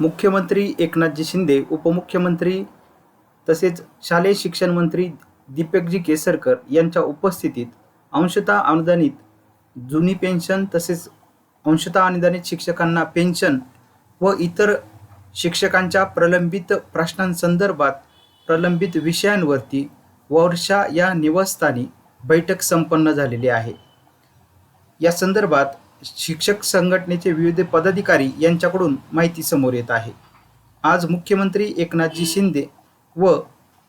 मुख्यमंत्री एकनाथजी शिंदे उपमुख्यमंत्री तसेच शालेय शिक्षण मंत्री दीपकजी केसरकर यांच्या उपस्थितीत अंशतः अनुदानित जुनी पेन्शन तसेच अंशतः अनुदानित शिक्षकांना पेन्शन व इतर शिक्षकांच्या प्रलंबित प्रश्नांसंदर्भात प्रलंबित विषयांवरती वर्षा या निवासस्थानी बैठक संपन्न झालेली आहे. या संदर्भात शिक्षक संघटनेचे विविध पदाधिकारी यांच्याकडून माहिती समोर येत आहे. आज मुख्यमंत्री एकनाथजी शिंदे व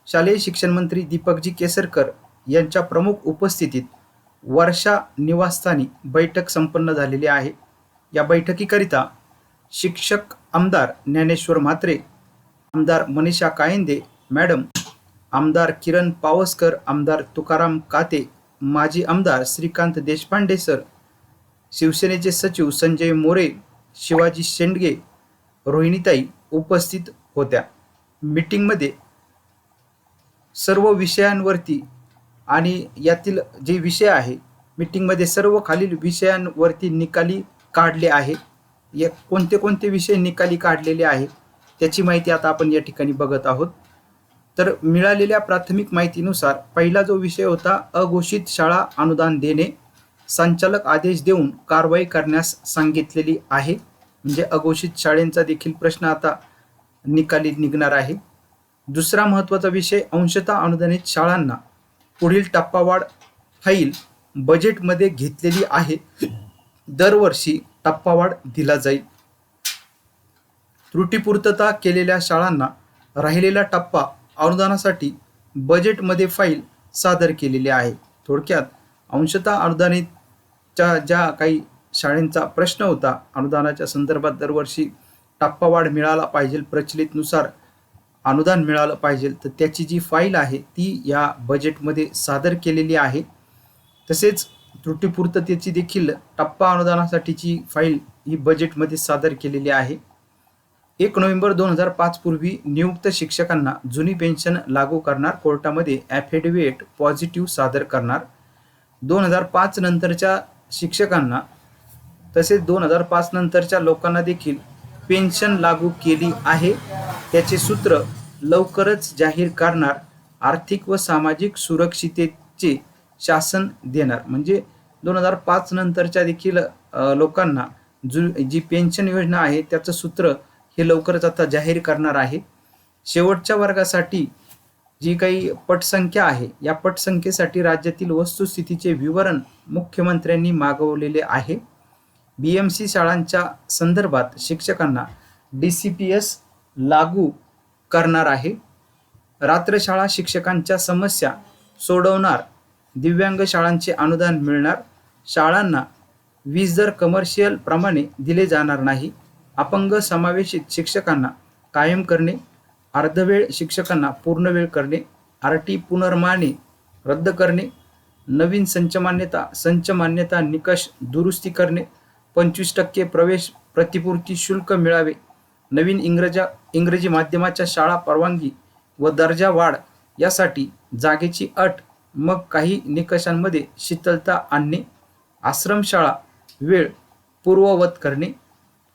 शालेय शिक्षण मंत्री दीपकजी केसरकर यांच्या प्रमुख उपस्थितीत वर्षा निवासस्थानी बैठक संपन्न झालेली आहे. या बैठकीकरिता शिक्षक आमदार ज्ञानेश्वर म्हात्रे आमदार मनीषा कायंदे मॅडम आमदार किरण पावसकर आमदार तुकाराम काते माजी आमदार श्रीकांत देशपांडे सर शिवसेनेचे सचिव संजय मोरे शिवाजी शेंडगे रोहिणीताई उपस्थित होत्या. मीटिंगमध्ये सर्व विषयांवरती आणि यातील जे विषय आहे मीटिंगमध्ये सर्व खालील विषयांवरती निकाली काढले आहे. या कोणते कोणते विषय निकाली काढलेले आहे त्याची माहिती आता आपण या ठिकाणी बघत आहोत. तर मिळालेल्या प्राथमिक माहितीनुसार पहिला जो विषय होता अघोषित शाळा अनुदान देणे. संचालक आदेश देऊन कारवाई करण्यास सांगितलेली आहे. म्हणजे अघोषित शाळेंचा देखील प्रश्न आता निकाली निघणार आहे. दुसरा महत्त्वाचा विषय अंशतः अनुदानित शाळांना पुढील टप्पावाढ फाईल बजेटमध्ये घेतलेली आहे. दरवर्षी टप्पावाढ दिला जाईल. त्रुटीपूर्तता केलेल्या शाळांना राहिलेला टप्पा अनुदानासाठी बजेटमध्ये फाईल सादर केलेली आहे. थोडक्यात अंशतः अनुदानितच्या ज्या काही शाळेंचा प्रश्न होता अनुदानाच्या संदर्भात दरवर्षी टप्पावाढ मिळाला पाहिजे प्रचलितनुसार अनुदान मिळालं पाहिजे तर त्याची जी फाईल आहे ती या बजेटमध्ये सादर केलेली आहे. तसेच त्रुटीपूर्ततेची देखील टप्पा अनुदानासाठीची फाईल ही बजेटमध्ये सादर केलेली आहे. एक नोव्हेंबर दोन हजार पाच पूर्वी नियुक्त शिक्षकांना जुनी पेन्शन लागू करणार कोर्टामध्ये ॲफिडेविट पॉझिटिव्ह सादर करणार. दोन हजार पाच नंतरच्या शिक्षकांना तसेच दोन हजार पाच नंतरच्या लोकांना देखील पेन्शन लागू केली आहे. त्याचे सूत्र लवकरच जाहीर करणार आर्थिक व सामाजिक सुरक्षितेचे शासन देणार. म्हणजे दोन हजार पाच नंतरच्या देखील लोकांना जु जी पेन्शन योजना आहे त्याचं सूत्र हे लवकरच आता जाहीर करणार आहे. शेवटच्या वर्गासाठी जी काही पटसंख्या आहे या पटसंख्येसाठी राज्यातील वस्तुस्थितीचे विवरण मुख्यमंत्र्यांनी मागवलेले आहे. बी एम सी शाळांच्या संदर्भात शिक्षकांना डी सी पी एस लागू करणार आहे. रात्रशाळा शिक्षकांच्या समस्या सोडवणार दिव्यांग शाळांचे अनुदान मिळणार शाळांना वीज दर कमर्शियल प्रमाणे दिले जाणार नाही. अपंग समावेशित शिक्षकांना कायम करणे अर्धवेळ शिक्षकांना पूर्ण वेळ करणे आर टी पुनर्माने रद्द करणे नवीन संचमान्यता संचमान्यता निकष दुरुस्ती करणे पंचवीस टक्के प्रवेश प्रतिपूर्ती शुल्क मिळावे नवीन इंग्रजा इंग्रजी माध्यमाच्या शाळा परवानगी व दर्जा वाढ यासाठी जागेची अट मग काही निकषांमध्ये शीतलता आणणे आश्रमशाळा वेळ पूर्ववत करणे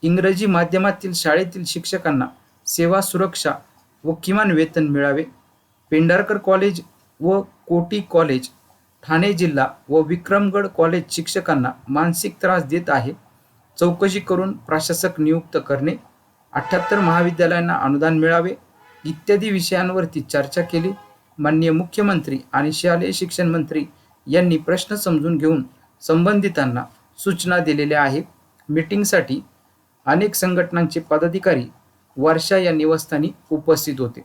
इंग्रजी माध्यमातील शाळेतील शिक्षकांना सेवा सुरक्षा व किमान वेतन मिळावे. पेंढारकर कॉलेज व कोटी कॉलेज ठाणे जिल्हा व विक्रमगड कॉलेज शिक्षकांना मानसिक त्रास देत आहे. चौकशी करून प्रशासक नियुक्त करणे. अठ्ठ्याहत्तर महाविद्यालयांना अनुदान मिळावे. इत्यादी विषयांवरती चर्चा केली. माननीय मुख्यमंत्री आणि शालेय शिक्षण मंत्री यांनी प्रश्न समजून घेऊन संबंधितांना सूचना दिलेल्या आहेत. मीटिंगसाठी अनेक संघटनांचे पदाधिकारी वर्षा या निवासस्थानी उपस्थित होते.